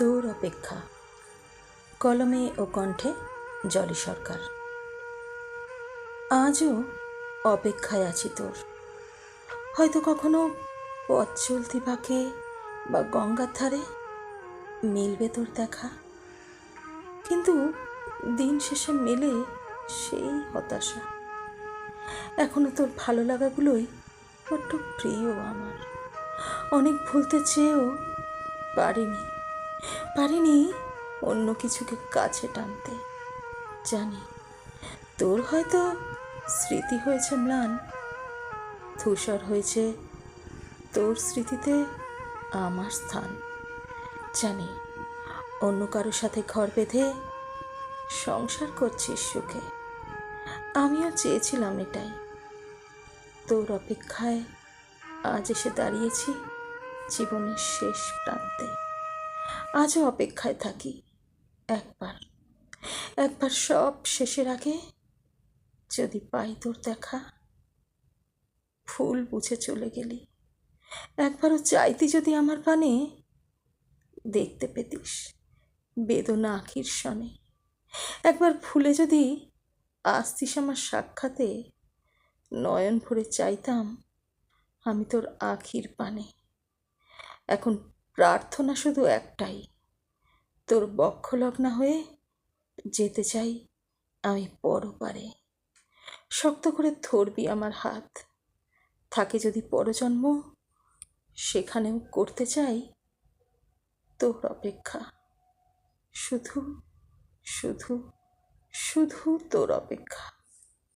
তোর অপেক্ষা। কলমে ও কণ্ঠে জলি সরকার। আজও অপেক্ষায় আছি তোর। হয়তো কখনো পথ চলতি বাঁকে বা গঙ্গার ধারে মিলবে তোর দেখা। কিন্তু দিন শেষে মেলে সেই হতাশা। এখনও তোর ভালো লাগাগুলোই বড্ড প্রিয় আমার। অনেক ভুলতে চেয়েও পারিনি। পারিনি অন্য কিছুকে কাছে টানতে। জানি, তোর হয়তো স্মৃতি হয়েছে ম্লান। ধূসর হয়েছে তোর স্মৃতিতে আমার স্থান। জানি, অন্য কারোর সাথে ঘর বেঁধে সংসার করছিস সুখে। আমিও চেয়েছিলাম এটাই। তোর অপেক্ষায় আজ এসে দাঁড়িয়েছি জীবনের শেষ প্রান্তে। আজও অপেক্ষায় থাকি। একবার একবার সব শেষের আগে যদি পাই তোর দেখা। ফুল বুঝে চলে গেলি। একবারও চাইতি যদি আমার পানে। দেখতে পেতিস বেদনা আখির সনে। একবার ফুলে যদি আসতিস আমার সাক্ষাতে। নয়ন ভরে চাইতাম আমি তোর আখির পানে। এখন প্রার্থনা শুধু একটাই। তোর বক্ষলগ্না হয়ে যেতে চাই আমি পরপারে। শক্ত করে ধরবি আমার হাত। থাকে যদি পরজন্ম, সেখানেও করতে চাই তোর অপেক্ষা। শুধু শুধু শুধু তোর অপেক্ষা।